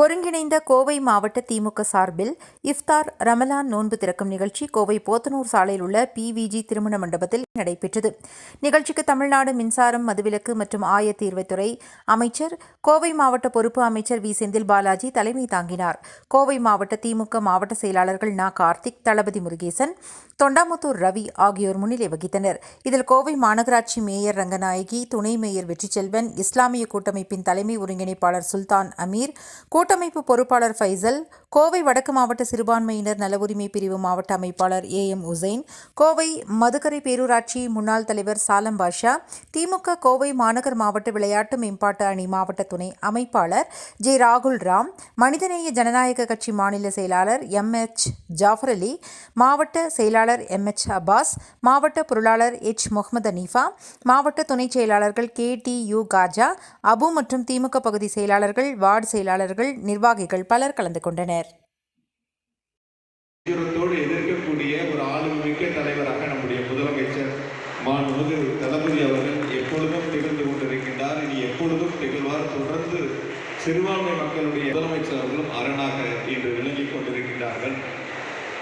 ஒருங்கிணைந்த கோவை மாவட்ட திமுக சார்பில் இஃப்தார் ரமலான் நோன்பு திறக்கும் நிகழ்ச்சி கோவை போத்தனூர் சாலையில் உள்ள பிவிஜி திருமண மண்டபத்தில் நடைபெற்றது. நிகழ்ச்சிக்கு தமிழ்நாடு மின்சாரம் மதுவிலக்கு மற்றும் ஆயத்தீர்வைத்துறை அமைச்சர் கோவை மாவட்ட பொறுப்பு அமைச்சர் வி. செந்தில் பாலாஜி தலைமை தாங்கினார். கோவை மாவட்ட திமுக மாவட்ட செயலாளர்கள் நா. கார்த்திக் தளபதி முருகேசன் தொண்டாமுத்தூர் ரவி ஆகியோர் முன்னிலை வகித்தனர். இதில் கோவை மாநகராட்சி மேயர் ரங்கநாயகி துணை மேயர் வெற்றிச்செல்வன் இஸ்லாமிய கூட்டமைப்பின் தலைமை ஒருங்கிணைப்பாளர் சுல்தான் அமீர் கூட்டமைப்பு பொறுப்பாளர் ஃபைசல் கோவை வடக்கு மாவட்ட சிறுபான்மையினர் நல உரிமை பிரிவு மாவட்ட அமைப்பாளர் ஏ எம் உசைன் கோவை மதுக்கரை பேரூராட்சி முன்னாள் தலைவர் சாலம் பாஷா திமுக கோவை மாநகர் மாவட்ட விளையாட்டு மேம்பாட்டு அணி மாவட்ட துணை அமைப்பாளர் ஜே ராகுல் ராம் மனிதநேய ஜனநாயக கட்சி மாநில செயலாளர் எம் எச் ஜாஃபர் அலி மாவட்ட செயலாளர் எம் எச் அப்பாஸ் மாவட்ட பொருளாளர் எச் முகமது அனீஃபா மாவட்ட துணைச் செயலாளர்கள் K T U Kaja Abu மற்றும் திமுக பகுதி செயலாளர்கள் வார்டு செயலாளர்கள் நிர்வாகிகள் பலர் கலந்து கொண்டனர். எதிர்க்கக்கூடிய ஒரு ஆளுமிக்க தலைவராக நம்முடைய முதலமைச்சர் மாண்புமிகு தளபதி அவர்கள் எப்பொழுதும் திகழ்ந்து கொண்டிருக்கின்றார். இனி எப்பொழுதும் திகழ்வார். தொடர்ந்து சிறுபான்மை மக்களுடைய முதலமைச்சர் அவர்களும் அரணாக இன்று விளங்கிக் கொண்டிருக்கின்றார்கள்.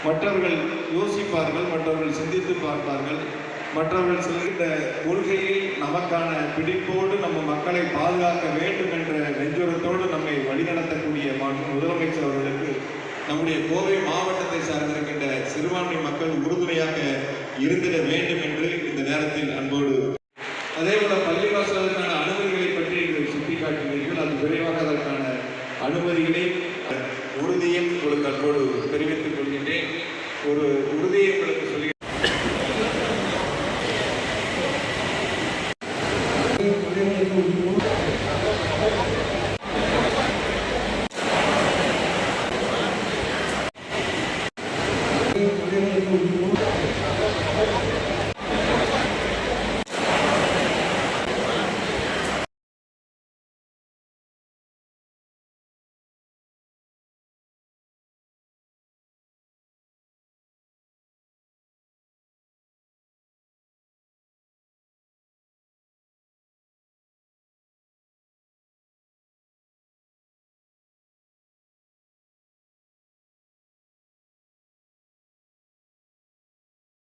மற்றவர்கள் யோசிப்பார்கள் மற்றவர்கள் சிந்தித்து பார்ப்பார்கள். மற்றவர்கள் சொல்கின்ற கொள்கையில் நமக்கான பிடிப்போடு நம்ம மக்களை பாதுகாக்க வேண்டும் என்ற நெஞ்சுரத்தோடு நம்மை வழிநடத்தக்கூடிய மாண்பு முதலமைச்சர் அவர்களுக்கு நம்முடைய கோவை மாவட்டத்தை சார்ந்திருக்கின்ற சிறுபான்மை மக்கள் உறுதுணையாக இருந்திட வேண்டும் என்று இந்த நேரத்தில் அன்போடு அதே போல பள்ளிவாசலுக்கான அனுமதிகளை பற்றி நீங்கள் சுட்டிக்காட்டினீர்கள் அது விரைவாக அதற்கான அனுமதிகளை உறுதியை உங்களுக்கு அன்போடு தெரிவித்துக் கொள்கின்றேன். ஒரு உறுதியை உங்களுக்கு থেকে উঠবো